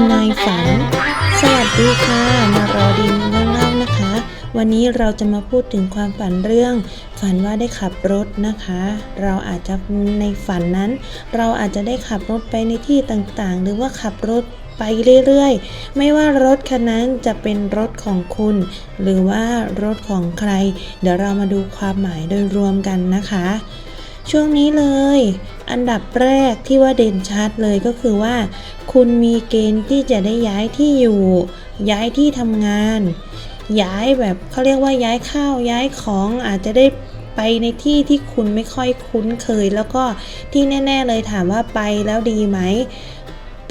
ำนายฝัน สวัสดีค่ะ มารอดินเล่าๆนะคะ วันนี้เราจะมาพูดถึงความฝันเรื่อง ฝันว่าได้ขับรถนะคะ เราอาจจะในฝันนั้น เราอาจจะได้ขับรถไปในที่ต่างๆ หรือว่าขับรถไปเรื่อยๆ ไม่ว่ารถคันนั้นจะเป็นรถของคุณ หรือว่ารถของใคร เดี๋ยวเรามาดูความหมายโดยรวมกันนะคะ ช่วงนี้เลย อันดับแรกที่ว่าเด่นชัดเลยก็คือว่า คุณมีเกณฑ์ที่จะได้ย้ายที่อยู่ ย้ายที่ทำงาน ย้ายแบบเขาเรียกว่าย้ายข้าวย้ายของอาจจะได้ไปในที่ที่คุณไม่ค่อยคุ้นเคย แล้วก็ที่แน่ ๆ เลยถามว่าไปแล้วดีไหม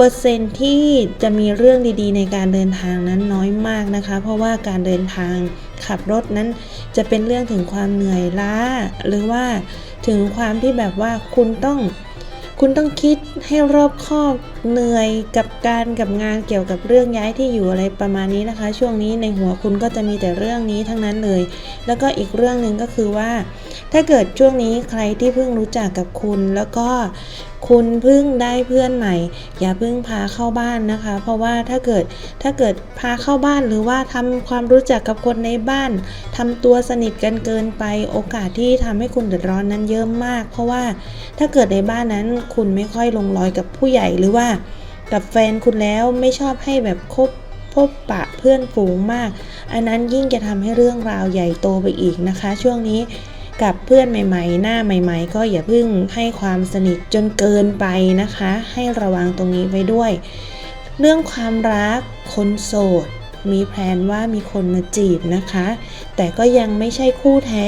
ปอร์เซ็นที่จะมีเรื่องดีๆ ในการเดินทางนั้นน้อยมากนะคะ เพราะว่าการเดินทางขับรถนั้นจะเป็นเรื่องถึงความเหนื่อยล้า หรือว่าถึงความที่แบบว่าคุณต้องคุณต้องคิดให้รอบคอบเหนื่อยกับการกับงานเกี่ยวกับเรื่องย้ายที่อยู่อะไรประมาณนี้นะคะ ช่วงนี้ในหัวคุณก็จะมีแต่เรื่องนี้ทั้งนั้นเลย แล้วก็อีกเรื่องหนึ่งก็คือว่า ถ้าเกิดช่วงนี้ใครที่เพิ่งรู้จักกับคุณ แล้วก็คุณเพิ่งได้เพื่อนใหม่ อย่าเพิ่งพาเข้าบ้านนะคะ เพราะว่าถ้าเกิดถ้าเกิดพาเข้าบ้านหรือว่าทำความรู้จักกับคนในบ้านทำตัวสนิทกันเกินไปโอกาสที่ทำให้คุณเดือดร้อนนั้นเยอะมาก เพราะว่าถ้าเกิดในบ้านนั้นคุณไม่ค่อยลงรอยกับผู้ใหญ่หรือว่ากับแฟนคุณแล้วไม่ชอบให้แบบคบพบปะเพื่อนฝูงมาก อันนั้นยิ่งจะทำให้เรื่องราวใหญ่โตไปอีกนะคะ ช่วงนี้กับเพื่อนใหม่ๆ หน้าใหม่ ๆ ก็อย่าเพิ่งให้ความสนิทจนเกินไปนะคะ ให้ระวังตรงนี้ไว้ด้วย เรื่องความรักคนโสด มีแพลนว่ามีคนมาจีบนะคะ แต่ก็ยังไม่ใช่คู่แท้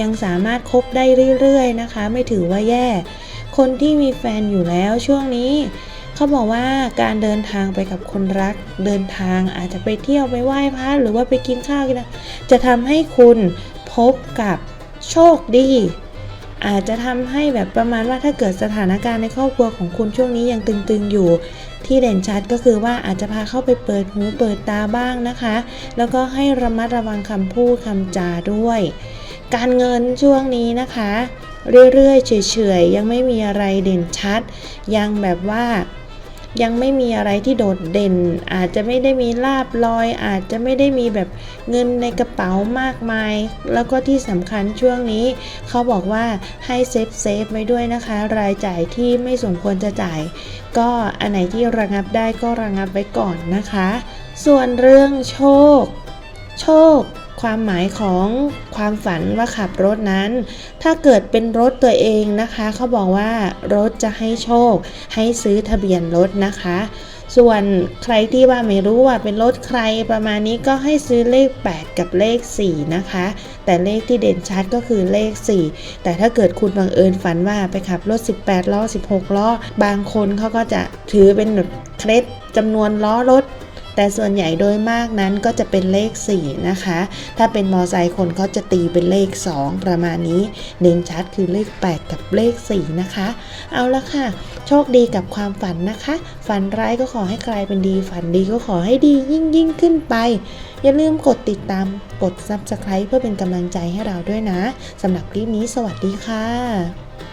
ยังสามารถคบได้เรื่อยๆนะคะ ไม่ถือว่าแย่ คนที่มีแฟนอยู่แล้วช่วงนี้ เขาบอกว่าการเดินทางไปกับคนรัก เดินทางอาจจะไปเที่ยวไปไหว้พระหรือว่าไปกินข้าวกันนะจะทำให้คุณพบกับโชคดีอาจจะทำให้แบบประมาณว่าถ้าเกิดสถานการณ์ในครอบครัวของคุณช่วงนี้ยังตึงๆอยู่ ที่เด่นชัดก็คือว่าอาจจะพาเข้าไปเปิดหูเปิดตาบ้างนะคะ แล้วก็ให้ระมัดระวังคำพูดคำจาด้วย การเงินช่วงนี้นะคะ เรื่อยๆเฉยๆยังไม่มีอะไรเด่นชัด ยังแบบว่า ยังไม่มีอะไรที่โดดเด่น อาจจะไม่ได้มีลาบลอย อาจจะไม่ได้มีแบบเงินในกระเป๋ามากมาย แล้วก็ที่สำคัญช่วงนี้ เขาบอกว่าให้เซฟเซฟไว้ด้วยนะคะ รายจ่ายที่ไม่สมควรจะจ่าย ก็อันไหนที่ระงับได้ก็ระงับไว้ก่อนนะคะ ส่วนเรื่องโชค โชค ความหมายของความฝันว่าขับรถนั้น ถ้าเกิดเป็นรถตัวเองนะคะ เขาบอกว่ารถจะให้โชค ให้ซื้อทะเบียนรถนะคะ ส่วนใครที่ว่าไม่รู้ว่าเป็นรถใครประมาณนี้ก็ให้ซื้อเลข 8 กับเลข 4 นะคะ แต่เลขที่เด่นชัดก็คือเลข 4 แต่ถ้าเกิดคุณบังเอิญฝันว่าไปขับรถ 18ล้อ16ล้อบางคนเขาก็จะถือเป็นเคล็ดจำนวนล้อรถ แต่ส่วนใหญ่โดยมากนั้นก็จะเป็นเลข 4 นะคะ ถ้าเป็นมอไซค์คนเขาจะตีเป็นเลข 2 ประมาณนี้เด่นชัดคือเลข 8 กับเลข 4 นะคะ เอาละค่ะ โชคดีกับความฝันนะคะ ฝันร้ายก็ขอให้กลายเป็นดี ฝันดีก็ขอให้ดียิ่งยิ่งขึ้นไป อย่าลืมกดติดตามกด Subscribe เพื่อเป็นกำลังใจให้เราด้วยนะสำหรับคลิปนี้สวัสดีค่ะ